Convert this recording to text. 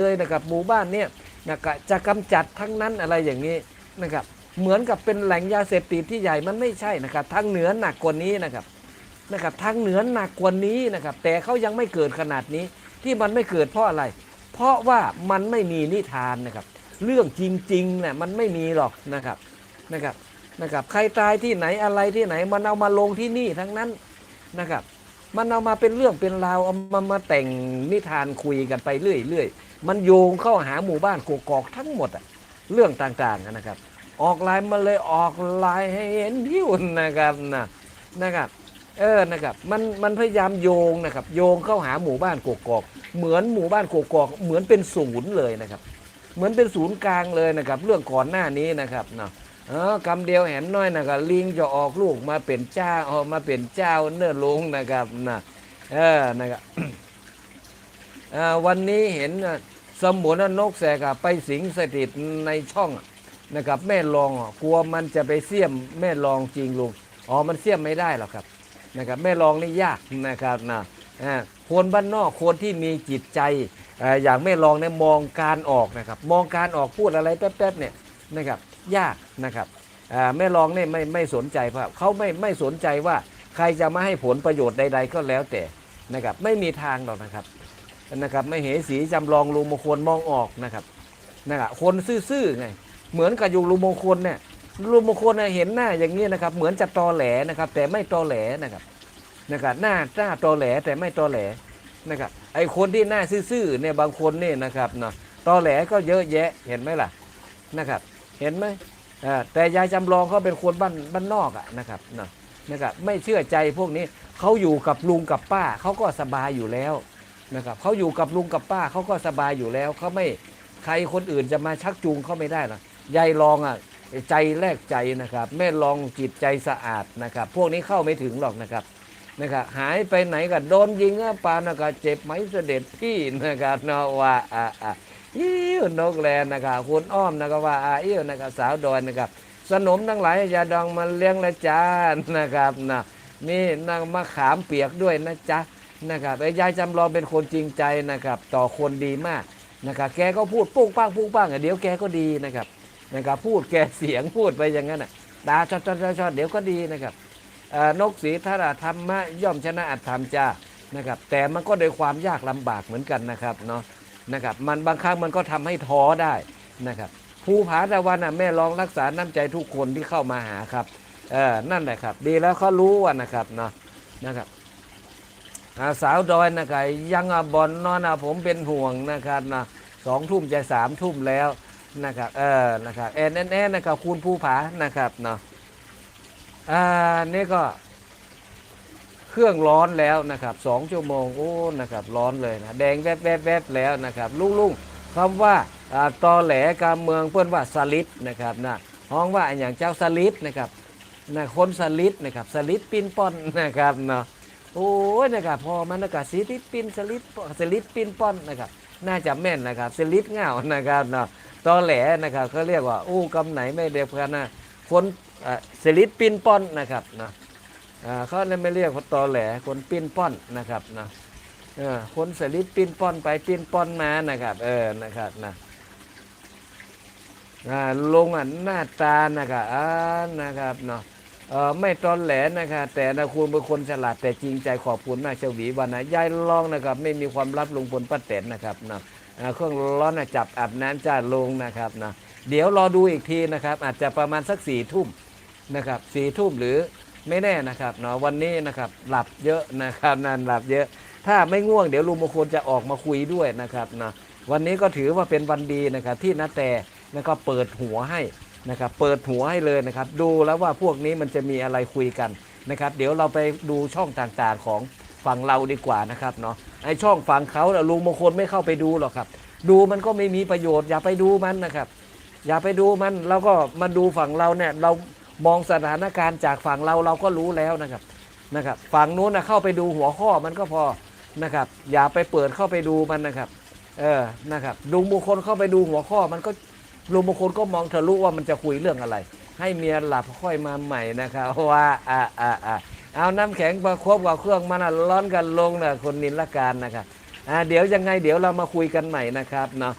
เลยนะครับหมู่บ้านเนี่ยนะครับจะกำจัดทั้งนั้นอะไรอย่างนี้นะครับเหมือนกับเป็นแหล่งยาเสพติดที่ใหญ่มันไม่ใช่นะครับทางเหนือหนักกว่านี้นะครับนะครับทางเหนือหนักกว่านี้นะครับแต่เขายังไม่เกิดขนาดนี้ที่มันไม่เกิดเพราะอะไร เพราะว่ามันไม่มีนิทานนะครับ เรื่องจริงๆเนี่ยมันไม่มีหรอกนะครับนะครับนะครับใครตายที่ไหนอะไรที่ไหนมันเอามาลงที่นี่ทั้งนั้นนะครับ มันเอามาเป็นเรื่องเป็นราวเอามามาแต่งนิทานคุยกันไปเรื่อยๆ มันโยงเข้าหาหมู่บ้านกกอกทั้งหมดอะเรื่องต่างๆนะครับ ออกลายมาเลยออกลายให้เห็นพิวนะครับนะนะครับเออนะครับมันมันพยายามโยงนะครับ โยงเข้าหาหมู่บ้านกกอก เหมือนหมู่บ้านกกอก เหมือนเป็นศูนย์เลยนะครับ เหมือนเป็นศูนย์กลางเลยนะครับ เรื่องก่อนหน้านี้นะครับเนาะ เออกำเดียวเห็นน้อยนะครับลิงจะออกลูกมาเป็นเจ้าออกมาเป็นเจ้าเนื้อลงนะครับนะเออนะครับวันนี้เห็นสมุนนกแสกไปสิงสถิตในช่องนะครับแม่ลองกลัวมันจะไปเสี่ยมแม่ลองจริงลุงอ๋อมันเสี่ยมไม่ได้หรอกครับนะครับแม่ลองนี่ยากนะครับนะคนบ้านนอกคนที่มีจิตใจอย่างแม่ลองเนี่ยมองการออกนะครับ มองการออกพูดอะไรแป๊บๆเนี่ยนะครับ ยากนะครับแม่ลองเนี่ยไม่ไม่สนใจเพราะเขาไม่ไม่สนใจว่าใครจะมาให้ผลประโยชน์ใด ๆ ก็แล้วแต่นะครับไม่มีทางหรอกนะครับนะครับไม่เหสีจำลองลุงมงคลมองออกนะครับนะครับคนซื่อๆไงเหมือนกับอยู่ลุงมงคลเนี่ยลุงมงคลเนี่ยเห็นหน้าอย่างนี้นะครับ เหมือนจะตอแหลนะครับ แต่ไม่ตอแหลนะครับนะครับหน้าหน้าตอแหลแต่ไม่ตอแหลนะครับไอคนที่หน้าซื่อๆเนี่ยบางคนเนี่ยนะครับเนาะตอแหลก็เยอะแยะเห็นไหมล่ะนะครับ เห็นไหมแต่ยายจำลองเขาเป็นคนบ้านบ้านนอกอะนะครับนะนะครับไม่เชื่อใจพวกนี้เขาอยู่กับลุงกับป้าเขาก็สบายอยู่แล้วนะครับเขาอยู่กับลุงกับป้าเขาก็สบายอยู่แล้วเขาไม่ใครคนอื่นจะมาชักจูงเขาไม่ได้หรอกยายลองอะใจแลกใจนะครับแม่ลองจิตใจสะอาดนะครับ พวกนี้เข้าไม่ถึงหรอกนะครับนะครับหายไปไหนก็โดนยิงอะปานะครับเจ็บไหมเสด็จพี่นะครับเนาะว่าอ่า อ่าอิ้วนกแลนนะครับคุณอ้อมนะครับว่าอาอิ้วนะครับสาวดอยนะครับ สนมทั้งหลายยาดองมาเลี้ยงละจ้านะครับนะนี่นางมะขามเปียกด้วยนะจ๊ะนะครับไอ้ยายจำลองเป็นคนจริงใจนะครับ ต่อคนดีมากนะครับแกก็พูดปุ้งป้างปุ้งป้างอะเดี๋ยวแกก็ดีนะครับนะครับ พูดแกเสียงพูดไปอย่างนั้นอะตาชดชดชดชดเดี๋ยวก็ดีนะครับอ่อนกศรีธาราธรรมะย่อมชนะอัตธรรมจ้านะครับ แต่มันก็โดยความยากลำบากเหมือนกันนะครับเนาะ นะครับมันบางครั้งมันก็ทำให้ท้อได้นะครับภูผาตะวันอะแม่ลองรักษาน้ำใจทุกคนที่เข้ามาหาครับเออนั่นแหละครับ ดีแล้วเขารู้ว่านะครับเนาะนะครับาสาวดอยนะครับยังอบอลนอนอะผมเป็นห่วงนะครับนะสองทุ่มจะสามทุ่มแล้วนะครับเออนะครับแอนแอนแอนนะครับคูณภูผานะครับเนาะอ่านี่ก็ เครื่องร้อนแล้วนะครับสองชั่วโมงโอ้นะครับร้อนเลยนะแดงแวบแวบแวบแล้วนะครับลุงลุงคำว่าตอแหลการเมืองเพื่อนว่าสลิดนะครับนะห้องว่าอย่างเจ้าสลิดนะครับนะคนสลิดนะครับสลิดปิ้นปอนนะครับเนาะโอ้ยนะครับพอมันนะครับสลิปปินสลิปสลิปปินปอนนะครับน่าจะแม่นนะครับสลิปเงานะครับเนาะตอแหลนะครับเขาเรียกว่าอู้กำไหนไม่เดียวกันนะคนสลิปปินปอนนะครับเนาะ เขาเลยไม่เรียกว่าตอแหลคนปิ้นป้อนนะครับนะคนสลิปปินป้อนไปปิ้นป้อนมานะครับ เออนะครับนะลงอะหน้าตานะครับอ่านะครับเนาะเออไม่ตอนแหลนะครับแต่นะคุณเป็นคนฉลาดแต่จริงใจขอบคุณมากเฉวีวันนะยายลองนะครับ ไม่มีความลับลงพลป้าแตนนะครับนะเครื่องร้อนะจับอาบน้ำจ้าลงนะครับนะเดี๋ยวรอดูอีกทีนะครับ อาจจะประมาณสักสี่ทุ่มนะครับสี่ทุ่มหรือ ไม่แน่นะครับเนาะวันนี้นะครับหลับเยอะนะครับนั่นหลับเยอะ ถ้าไม่ง่วงเดี๋ยวลุงมงคลจะออกมาคุยด้วยนะครับเนาะวันนี้ก็ถือว่าเป็นวันดีนะครับที่นาแต่นะก็เปิดหัวให้นะครับเปิดหัวให้เลยนะครับ ดูแล้วว่าพวกนี้มันจะมีอะไรคุยกันนะครับ เดี๋ยวเราไปดูช่องต่างๆของฝั่งเราดีกว่านะครับเนาะไอช่องฝั่งเขาน่ะลุงมงคลไม่เข้าไปดูหรอกครับ ดูมันก็ไม่มีประโยชน์อย่าไปดูมันนะครับ อย่าไปดูมันเราก็มาดูฝั่งเราเนี่ยเรา มองสถานการณ์จากฝั่งเราเราก็รู้แล้วนะครับนะครับ ฝั่งนู้นนะเข้าไปดูหัวข้อมันก็พอนะครับ อย่าไปเปิดเข้าไปดูมันนะครับ เออนะครับลุงมงคลเข้าไปดูหัวข้อมันก็ลุงบางคนก็มองทะลุว่ามันจะคุยเรื่องอะไร ให้เมียหลับค่อยมาใหม่นะครับว่าอ่าอ่าอ่าเอาน้ำแข็งประคบกับเครื่องมันนะร้อนกันลงนะคนนินละการนะครับอ่าเดี๋ยวยังไงเดี๋ยวเรามาคุยกันใหม่นะครับเนาะ